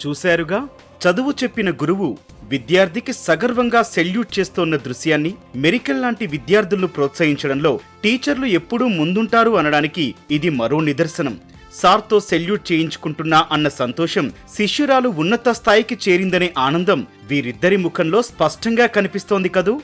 చూశారుగా చదువు చెప్పిన గురువు విద్యార్థికి సగర్వంగా సెల్యూట్ చేస్తోన్న దృశ్యాన్ని మెరికల్ లాంటి విద్యార్థులను ప్రోత్సహించడంలో టీచర్లు ఎప్పుడూ ముందుంటారు అనడానికి ఇది మరో నిదర్శనం. సార్తో సెల్యూట్ చేయించుకుంటున్నా అన్న సంతోషం శిష్యురాలు ఉన్నత స్థాయికి చేరిందనే ఆనందం వీరిద్దరి ముఖంలో స్పష్టంగా కనిపిస్తోంది కదూ?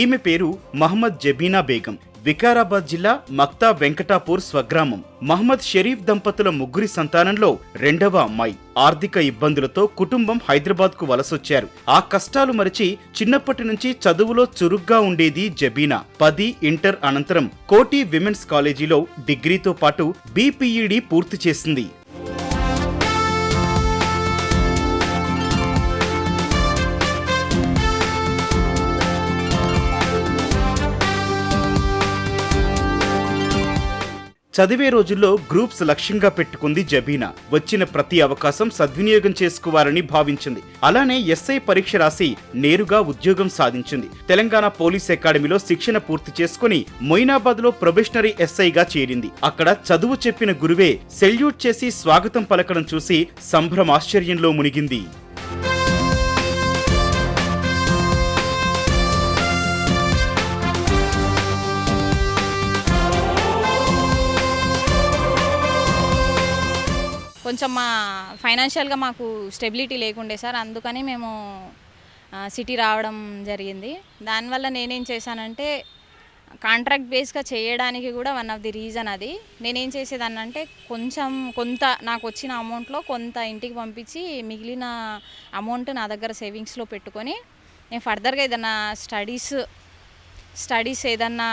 ఈమె పేరు మహమ్మద్ జబీనా బేగం. వికారాబాద్ జిల్లా మక్తా వెంకటాపూర్ స్వగ్రామం. మహమ్మద్ షరీఫ్ దంపతుల ముగ్గురి సంతానంలో రెండవ అమ్మాయి. ఆర్థిక ఇబ్బందులతో కుటుంబం హైదరాబాద్కు వలసొచ్చారు. ఆ కష్టాలు మరిచి చిన్నప్పటి నుంచి చదువులో చురుగ్గా ఉండేది జబీనా. పది ఇంటర్ అనంతరం కోటి విమెన్స్ కాలేజీలో డిగ్రీతో పాటు బీపీఈడి పూర్తి చేసింది. చదివే రోజుల్లో గ్రూప్స్ లక్ష్యంగా పెట్టుకుంది జబీనా. వచ్చిన ప్రతి అవకాశం సద్వినియోగం చేసుకోవాలని భావించింది. అలానే ఎస్ఐ పరీక్ష రాసి నేరుగా ఉద్యోగం సాధించింది. తెలంగాణ పోలీస్ అకాడమీలో శిక్షణ పూర్తి చేసుకుని మొయినాబాద్లో ప్రొబెషనరీ ఎస్ఐగా చేరింది. అక్కడ చదువు చెప్పిన గురువే సెల్యూట్ చేసి స్వాగతం పలకడం చూసి సంభ్రమాశ్చర్యంలో మునిగింది. కొంచెం మా ఫైనాన్షియల్గా మాకు స్టెబిలిటీ లేకుండే సార్. అందుకని మేము సిటీ రావడం జరిగింది. దానివల్ల నేనేం చేశానంటే కాంట్రాక్ట్ బేస్గా చేయడానికి కూడా వన్ ఆఫ్ ది రీజన్ అది. నేనేం చేసేదాన్ని అంటే కొంచెం కొంత నాకు వచ్చిన అమౌంట్లో కొంత ఇంటికి పంపించి మిగిలిన అమౌంట్ నా దగ్గర సేవింగ్స్లో పెట్టుకొని నేను ఫర్దర్గా ఏదైనా స్టడీస్ స్టడీస్ ఏదన్నా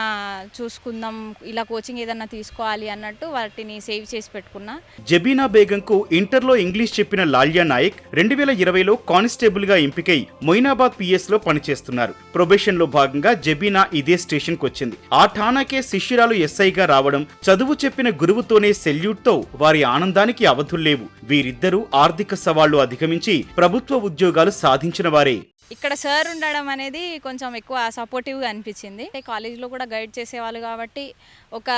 చూసుకుందాం ఇలా కోచింగ్ ఏదన్నా తీసుకోవాలి అన్నట్టు వాటిని సేవ్ చేసి పెట్టుకున్నా. జబీనా బేగంకు ఇంటర్లో ఇంగ్లీష్ చెప్పిన లాల్యా నాయక్ రెండు వేల ఇరవైలో కానిస్టేబుల్గా ఎంపికై మొయినాబాద్ పిఎస్లో పనిచేస్తున్నారు. ప్రొబేషన్లో భాగంగా జబీనా ఇదే స్టేషన్కు వచ్చింది ఆ ఠానాకే శిష్యురాలు ఎస్ఐగా రావడం చదువు చెప్పిన గురువుతోనే సెల్యూట్తో వారి ఆనందానికి అవధుల్లేవు వీరిద్దరూ ఆర్థిక సవాళ్ళు అధిగమించి ప్రభుత్వ ఉద్యోగాలు సాధించిన వారే. ఇక్కడ సార్ ఉండడం అనేది కొంచెం ఎక్కువ సపోర్టివ్గా అనిపించింది. కాలేజ్లో కూడా గైడ్ చేసేవాళ్ళు కాబట్టి ఒక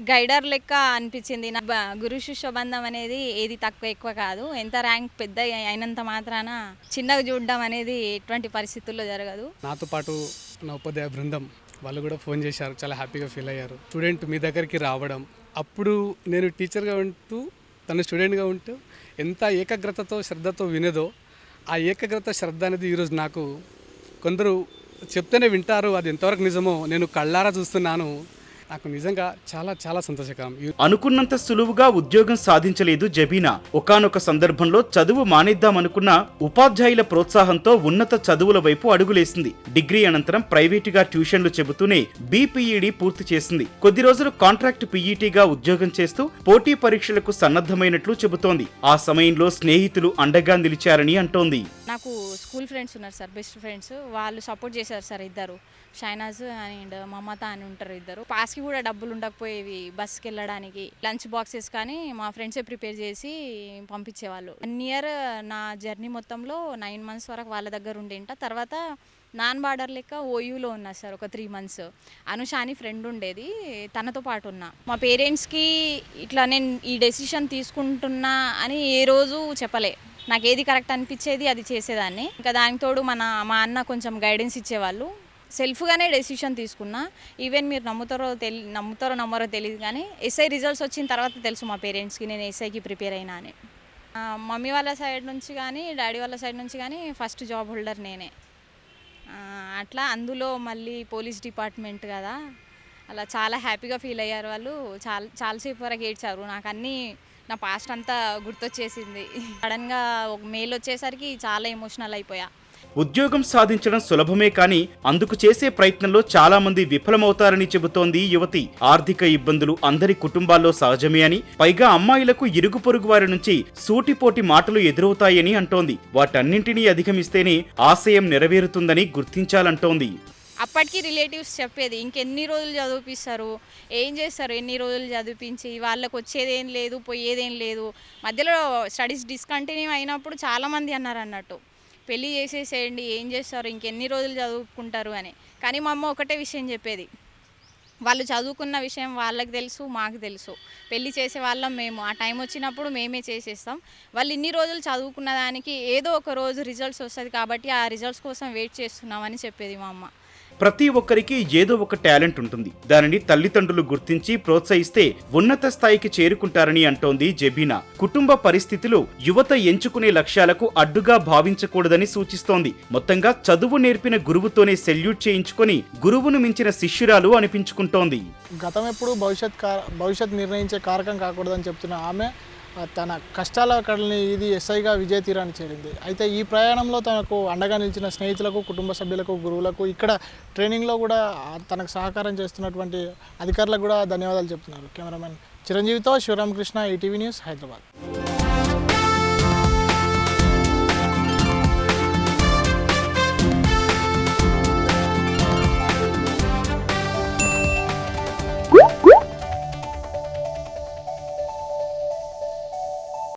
గైడర్ లెక్క అనిపించింది. నా బ- గురు శిష్య బంధం అనేది ఏది తక్కువ ఎక్కువ కాదు. ఎంత ర్యాంక్ పెద్ద అయినంత మాత్రాన చిన్నగా చూడడం అనేది ఎటువంటి పరిస్థితుల్లో జరగదు. నాతో పాటు నా ఉపాధ్యాయ బృందం వాళ్ళు కూడా ఫోన్ చేశారు. చాలా హ్యాపీగా ఫీల్ అయ్యారు. స్టూడెంట్ మీ దగ్గరికి రావడం. అప్పుడు నేను టీచర్గా ఉంటూ తను స్టూడెంట్గా ఉంటూ ఎంత ఏకాగ్రతతో శ్రద్ధతో వినేదో ఆ ఏకాగ్రత శ్రద్ధ అనేది ఈరోజు నాకు కొందరు చెప్తేనే వింటారు అది ఎంతవరకు నిజమో. నేను కళ్ళారా చూస్తున్నాను. నాకు నిజంగా చాలా చాలా సంతోషకరం. అనుకున్నంత సులువుగా ఉద్యోగం సాధించలేదు జబీనా. ఒకానొక సందర్భంలో చదువు మానేద్దామనుకున్న ఉపాధ్యాయుల ప్రోత్సాహంతో ఉన్నత చదువుల వైపు అడుగులేసింది. డిగ్రీ అనంతరం ప్రైవేటుగా ట్యూషన్లు చెబుతూనే బీపీఈడి పూర్తి చేసింది. కొద్ది రోజులు కాంట్రాక్ట్ పీఈటీగా ఉద్యోగం చేస్తూ పోటీ పరీక్షలకు సన్నద్ధమైనట్లు చెబుతోంది. ఆ సమయంలో స్నేహితులు అండగా నిలిచారని అంటోంది. నాకు స్కూల్ ఫ్రెండ్స్ ఉన్నారు సార్ బెస్ట్ ఫ్రెండ్స్. వాళ్ళు సపోర్ట్ చేశారు సార్ ఇద్దరు. షైనాజ్ అండ్ మమత అని ఉంటారు ఇద్దరు. పాస్కి కూడా డబ్బులు ఉండకపోయేవి బస్కి వెళ్ళడానికి లంచ్ బాక్సెస్ కానీ మా ఫ్రెండ్సే ప్రిపేర్ చేసి పంపించేవాళ్ళు. వన్ ఇయర్ నా జర్నీ మొత్తంలో నైన్ మంత్స్ వరకు వాళ్ళ దగ్గర ఉండేంట. తర్వాత నాన్ బార్డర్ లెక్క ఓయూలో ఉన్నా సార్ ఒక త్రీ మంత్స్. అనుష అని ఫ్రెండ్ ఉండేది తనతో పాటు ఉన్నా. మా పేరెంట్స్కి ఇట్లా నేను ఈ డెసిషన్ తీసుకుంటున్నా అని ఏ రోజు చెప్పలే. నాకు ఏది కరెక్ట్ అనిపించేది అది చేసేదాన్ని. ఇంకా దానికి తోడు మన మా అన్న కొంచెం గైడెన్స్ ఇచ్చేవాళ్ళు. సెల్ఫ్గానే డెసిషన్ తీసుకున్నా. ఈవెన్ మీరు నమ్ముతారో తెలి నమ్ముతారో నమ్మరో తెలియదు కానీ ఎస్ఐ రిజల్ట్స్ వచ్చిన తర్వాత తెలుసు మా పేరెంట్స్కి నేను ఎస్ఐకి ప్రిపేర్ అయినా అని. మమ్మీ వాళ్ళ సైడ్ నుంచి కానీ డాడీ వాళ్ళ సైడ్ నుంచి కానీ ఫస్ట్ జాబ్ హోల్డర్ నేనే. అట్లా అందులో మళ్ళీ పోలీస్ డిపార్ట్మెంట్ కదా. అలా చాలా హ్యాపీగా ఫీల్ అయ్యారు వాళ్ళు. చాలా చాలాసేపు వరకు ఏడ్చారు. నాకు అన్నీ నా పాస్ట్ అంతా గుర్తొచ్చేసింది. సడన్గా ఒక మెయిల్ వచ్చేసరికి చాలా ఎమోషనల్ అయిపోయా. ఉద్యోగం సాధించడం సులభమే కానీ అందుకు చేసే ప్రయత్నంలో చాలా మంది విఫలమవుతారని చెబుతోంది యువతి. ఆర్థిక ఇబ్బందులు అందరి కుటుంబాల్లో సహజమే అని పైగా అమ్మాయిలకు ఇరుగు పొరుగు వారి నుంచి సూటిపోటి మాటలు ఎదురవుతాయని అంటోంది. వాటన్నింటినీ అధిగమిస్తేనే ఆశయం నెరవేరుతుందని గుర్తించాలంటోంది. అప్పటికి రిలేటివ్స్ చెప్పేది ఇంకెన్ని రోజులు చదివిపిస్తారు? ఏం చేస్తారు? ఎన్ని రోజులు చదివించి వాళ్ళకు వచ్చేదేం లేదు పోయేదేం లేదు? మధ్యలో స్టడీస్ డిస్కంటిన్యూ అయినప్పుడు చాలామంది అన్నారు అన్నట్టు. పెళ్ళి చేసేసేయండి ఏం చేస్తారు ఇంకెన్ని రోజులు చదువుకుంటారు అని. కానీ మా అమ్మ ఒకటే విషయం చెప్పేది. వాళ్ళు చదువుకున్న విషయం వాళ్ళకి తెలుసు మాకు తెలుసు. పెళ్ళి చేసే వాళ్ళం మేము. ఆ టైం వచ్చినప్పుడు మేమే చేసేస్తాం. వాళ్ళు ఇన్ని రోజులు చదువుకున్న దానికి ఏదో ఒక రోజు రిజల్ట్స్ వస్తుంది కాబట్టి ఆ రిజల్ట్స్ కోసం వెయిట్ చేస్తున్నామని చెప్పేది మా అమ్మ. ప్రతి ఒక్కరికి ఏదో ఒక టాలెంట్ ఉంటుంది. దానిని తల్లిదండ్రులు గుర్తించి ప్రోత్సహిస్తే ఉన్నత స్థాయికి చేరుకుంటారని అంటోంది జెబీనా. కుటుంబ పరిస్థితులు యువత ఎంచుకునే లక్ష్యాలకు అడ్డుగా భావించకూడదని సూచిస్తోంది. మొత్తంగా చదువు నేర్పిన గురువుతోనే సెల్యూట్ చేయించుకొని గురువును మించిన శిష్యురాలు అనిపించుకుంటోంది. గతం ఎప్పుడు భవిష్యత్ భవిష్యత్ నిర్ణయించే కారకం కాకూడదని చెప్తున్న ఆమె తన కష్టాల కళని ఇది ఎస్ఐగా విజయ తీరాన్ని చేరింది. అయితే ఈ ప్రయాణంలో తనకు అండగా నిలిచిన స్నేహితులకు కుటుంబ సభ్యులకు గురువులకు ఇక్కడ ట్రైనింగ్లో కూడా తనకు సహకారం చేస్తున్నటువంటి అధికారులకు కూడా ధన్యవాదాలు చెప్తున్నారు. కెమెరామెన్ చిరంజీవితో శివరామకృష్ణ ఈటీవీ న్యూస్ హైదరాబాద్.